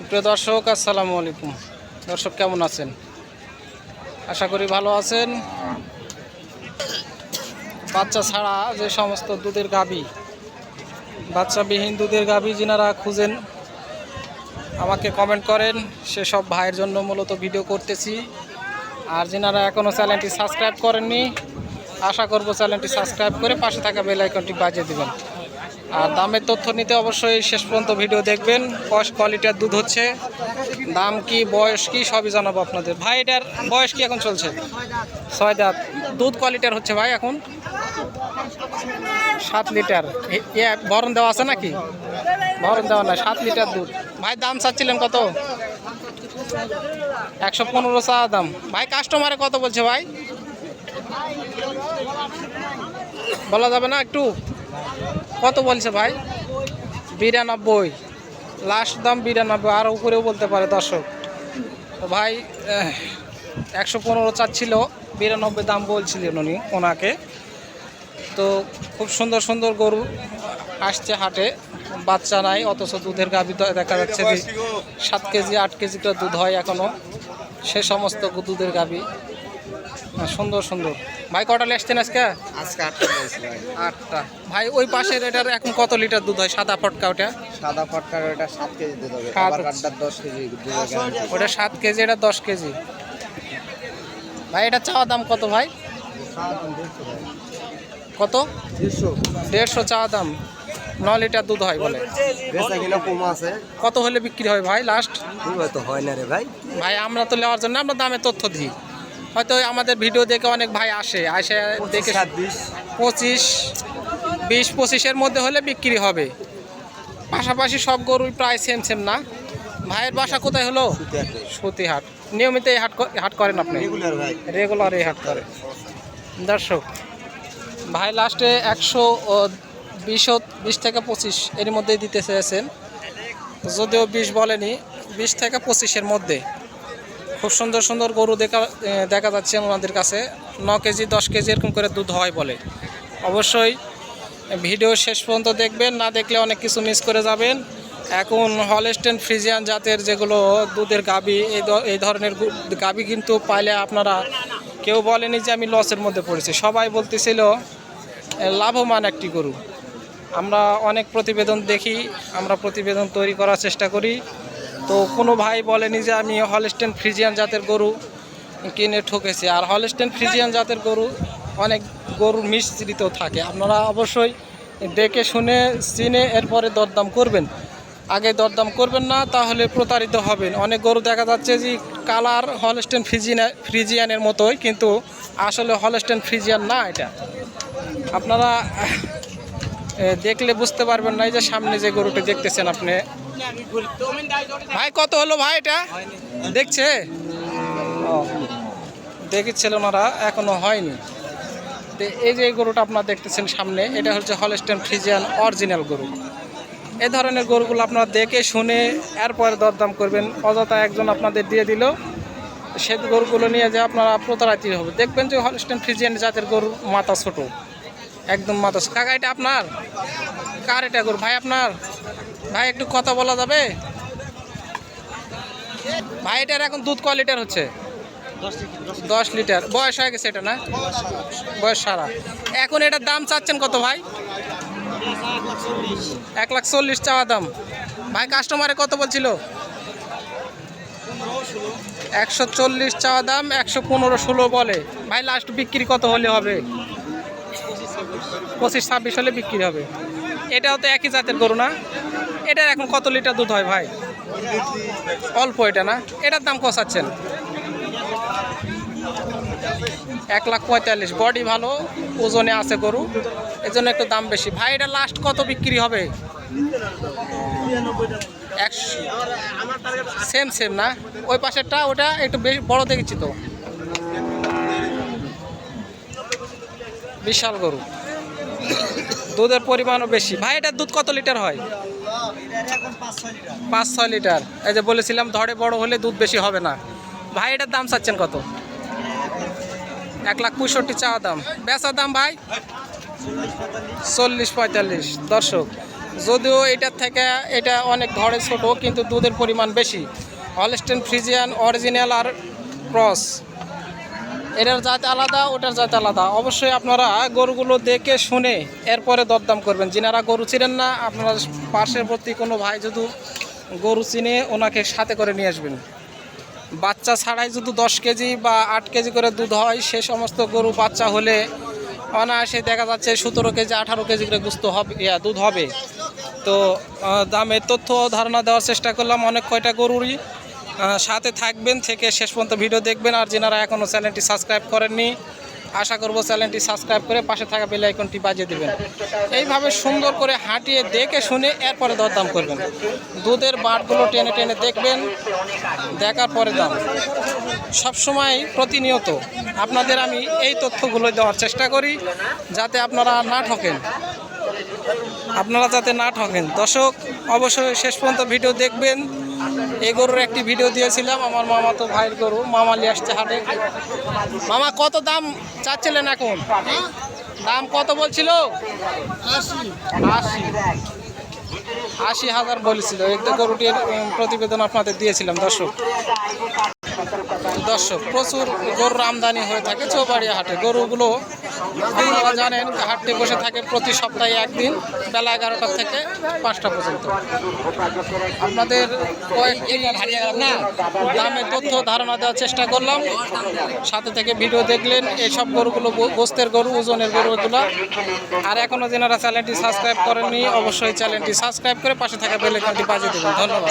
সুপ্রিয় দর্শক, আসসালামু আলাইকুম। দর্শক, কেমন আছেন? আশা করি ভালো আছেন। বাচ্চা ছাড়া যে সমস্ত দুধের গাবি বাচ্চাবিহীন দুধের গাবি যিনারা খুঁজেন, আমাকে কমেন্ট করেন। সেসব ভাইয়ের জন্য মূলত ভিডিও করতেছি। আর যিনারা এখনও চ্যানেলটি সাবস্ক্রাইব করেননি, আশা করব চ্যানেলটি সাবস্ক্রাইব করে পাশে থাকা বেল আইকনটি বাজিয়ে দেবেন। আর দামের তথ্য নিতে অবশ্যই শেষ পর্যন্ত ভিডিও দেখবেন। কস কোয়ালিটির দুধ হচ্ছে। দাম কি, বয়স কি, সবই জানাব আপনাদের। ভাই, এটার বয়স কি এখন চলছে? ছয় দাঁত। দুধ কোয়ালিটির হচ্ছে ভাই এখন? সাত লিটার। এ- ভরণ দেওয়া আছে নাকি? ভরণ দেওয়া না সাত লিটার দুধ। ভাই, দাম চাচ্ছিলেন কত? একশো পনেরো চা দাম। ভাই কাস্টমারে কত বলছে ভাই? বলা যাবে না একটু? কত বলছে ভাই? বিরানব্বই। লাস্ট দাম বিরানব্বই আর উপরেও বলতে পারে দর্শক। ভাই একশো পনেরো চাচ্ছিল বিরানব্বই দাম বলছিলেন উনি ওনাকে। তো খুব সুন্দর সুন্দর গরু আসছে হাটে বাচ্চা নাই অথচ দুধের গাভী দেখা যাচ্ছে যে সাত কেজি আট কেজি করে দুধ হয় এখনও সে সমস্ত দুধের গাভি। সুন্দর সুন্দর। ভাই কটা এসছেন আজকে? আজকে আটটা আটটা। ভাই ওই পাশের এটার এখন কত লিটার দুধ হয়? সাদা ফটকা ওটা? সাদা ফটকার ওটা সাত কেজি দুধ হবে। আবার দশ কেজি ওটা সাত কেজি এটা দশ কেজি। ভাই এটা চাওয়া দাম কত ভাই? কত? দেড়শো। দেড়শো চাওয়া দাম। ন লিটার দুধ হয় বলে। কত হলে বিক্রি হয় ভাই লাস্ট হয় না রে ভাই। ভাই আমরা তো নেওয়ার জন্য আমরা দামে তথ্য দিই। হয়তো আমাদের ভিডিও দেখে অনেক ভাই আসে আসে দেখে পঁচিশ বিশ পঁচিশের মধ্যে হলে বিক্রি হবে। পাশাপাশি সব গরুই প্রায় সেম সেম না। ভাইয়ের বাসা কোথায় হলো? সতীহাট। নিয়মিত এই হাট হাট করেন আপনি? রেগুলার ভাই। রেগুলার এই হাট করে। দর্শক ভাই লাস্টে একশো বিশ বিশ থেকে পঁচিশ এর মধ্যেই দিতে চেয়েছেন। যদিও বিশ বলেনি বিশ থেকে পঁচিশের মধ্যে। খুব সুন্দর সুন্দর গরু দেখা দেখা যাচ্ছে ওনাদের কাছে। ন কেজি, দশ কেজি এরকম করে দুধ হয় বলে। অবশ্যই ভিডিও শেষ পর্যন্ত দেখবেন, না দেখলে অনেক কিছু মিস করে যাবেন। এখন হলস্টেন ফ্রিজিয়ান জাতের যেগুলো দুধের গাবি, এই ধরনের গাবি কিন্তু পাইলে আপনারা কেউ বলেনি যে আমি লসের মধ্যে পড়েছি। সবাই বলতেছিল লাভবান একটি গরু। আমরা অনেক প্রতিবেদন দেখি, আমরা প্রতিবেদন তৈরি করার চেষ্টা করি। তো কোনো ভাই বলেনি যে আমি হলস্টেন ফ্রিজিয়ান জাতের গরু কিনে ঠকেছি। আর হলস্টেন ফ্রিজিয়ান জাতের গরু অনেক গরু মিশ্রিত থাকে। আপনারা অবশ্যই দেখে শুনে, চিনে এরপরে দরদাম করবেন। আগে দরদাম করবেন না, তাহলে প্রতারিত হবেন। অনেক গরু দেখা যাচ্ছে যে কালার হলস্টেন ফ্রিজিয়ান ফ্রিজিয়ানের মতোই, কিন্তু আসলে হলস্টেন ফ্রিজিয়ান না এটা। আপনারা দেখলে বুঝতে পারবেন না এই যে সামনে যে গরুটি দেখতেছেন আপনি। ভাই, কত হলো ভাই এটা? দেখছে? দেখেছিল ওনারা, এখনও হয়নি। এই যে গরুটা আপনারা দেখতেছেন সামনে, এটা হচ্ছে হলস্টেন ফ্রিজিয়ান অরিজিনাল গরু। এ ধরনের গরুগুলো আপনারা দেখে শুনে এরপরে দরদাম করবেন। অযথা একজন আপনাদের দিয়ে দিল, সে গরুগুলো নিয়ে যে আপনারা প্রতারিত হবে। দেখবেন যে হলস্টেন ফ্রিজিয়ান জাতের গরুর মাথা ছোট। একদম মাথা। কাকা, এটা আপনার? কার এটা গরু? ভাই, আপনার? ভাই, একটু কথা বলা যাবে? ভাই, এটার এখন দুধ ক লিটার হচ্ছে? দশ লিটার। বয়স হয়ে গেছে এটা, না? বয়স সারা। এখন এটার দাম চাচ্ছেন কত ভাই? এক লাখ চল্লিশ চাওয়া দাম। ভাই কাস্টমারে কত বলছিল? একশো চল্লিশ চাওয়া দাম, একশো পনেরো ষোলো বলে। ভাই লাস্ট বিক্রি কত হলে হবে? পঁচিশ ছাব্বিশ হলে বিক্রি হবে। এটাও তো একই জাতের গরু, না? এটার এখন কত লিটার দুধ হয় ভাই? অল্প এটা না? এটার দাম কষাচ্ছেন? এক লাখ পঁয়তাল্লিশ। বডি ভালো, ওজনে আছে গরু এর জন্য একটু দাম বেশি। ভাই, এটা লাস্ট কত বিক্রি হবে? একশো সেম সেম না? ওই পাশেরটা, ওটা একটু বেশি বড় দেখেছি তো। বিশাল গরু। দুধের পরিমাণও বেশি। ভাই, এটার দুধ কত লিটার হয়? পাঁচ ছয় লিটার। এই যে বলেছিলাম ধরে বড় হলে দুধ বেশি হবে না। ভাই, এটার দাম চাচ্ছেন কত? এক লাখ পঁয়ষট্টি চাওয়া দাম। বেচার দাম ভাই? চল্লিশ পঁয়তাল্লিশ। দর্শক, যদিও এটার থেকে এটা অনেক ধরে ছোট, কিন্তু দুধের পরিমাণ বেশি। হলস্টেন ফ্রিজিয়ান অরিজিনাল আর ক্রস এটার জাত আলাদা, ওটার জাত আলাদা। অবশ্যই আপনারা গরুগুলো দেখে শুনে এরপরে দরদাম করবেন। যিনারা গরু চিনেন না, আপনারা পার্শ্ববর্তী কোনো ভাই যদি গরু চিনে, ওনাকে সাথে করে নিয়ে আসবেন। বাচ্চা ছাড়াই যদি দশ কেজি বা আট কেজি করে দুধ হয়, সে সমস্ত গরু বাচ্চা হলে অনায়াসে দেখা যাচ্ছে সতেরো কেজি, আঠারো কেজি করে গুস্ত হবে দুধ হবে। তো দামের তথ্য ধারণা দেওয়ার চেষ্টা করলাম অনেক কয়টা গরুরই। সাথে থাকবেন থেকে শেষ পর্যন্ত ভিডিও দেখবেন। আর যেনারা এখনও চ্যানেলটি সাবস্ক্রাইব করেননি, আশা করব চ্যানেলটি সাবস্ক্রাইব করে পাশে থাকা বেল আইকনটি বাজিয়ে দেবেন। এইভাবে সুন্দর করে হাঁটিয়ে দেখে শুনে এরপরে দরদাম করবেন। দুধের বাটগুলো টেনে টেনে দেখবেন, দেখার পরে দাম। সবসময় প্রতিনিয়ত আপনাদের আমি এই তথ্যগুলো দেওয়ার চেষ্টা করি, যাতে আপনারা না ঠকেন। আপনারা যাতে না ঠকেন দর্শক অবশ্যই শেষ পর্যন্ত ভিডিও দেখবেন। এই গরুর একটি ভিডিও দিয়েছিলাম আমার মামা তো ভাইয়ের গরু, মামা নিয়ে আসছে হাটে। মামা, কত দাম চাচ্ছিলেন এখন? দাম কত বলছিল? আশি। আশি হাজার বলেছিল। এই গরুটির প্রতিবেদন আপনাদের দিয়েছিলাম, দর্শক। দর্শক, প্রচুর গরুর আমদানি হয়ে থাকে চৌবাড়িয়া হাটে। গরুগুলো আপনারা জানেন হাটটি বসে থাকে প্রতি সপ্তাহে একদিন, বেলা এগারোটা থেকে পাঁচটা পর্যন্ত। আপনাদের কয়েকটি দামের তথ্য ধারণা দেওয়ার চেষ্টা করলাম। সাথে থেকে ভিডিও দেখলেন, এইসব গরুগুলো গোস্তের গরু, ওজনের গরুগুলো আর এখনও যেনারা চ্যানেলটি সাবস্ক্রাইব করেননি, অবশ্যই চ্যানেলটি সাবস্ক্রাইব করে পাশে থাকা বেল আইকনটি বাজিয়ে দেবেন। ধন্যবাদ।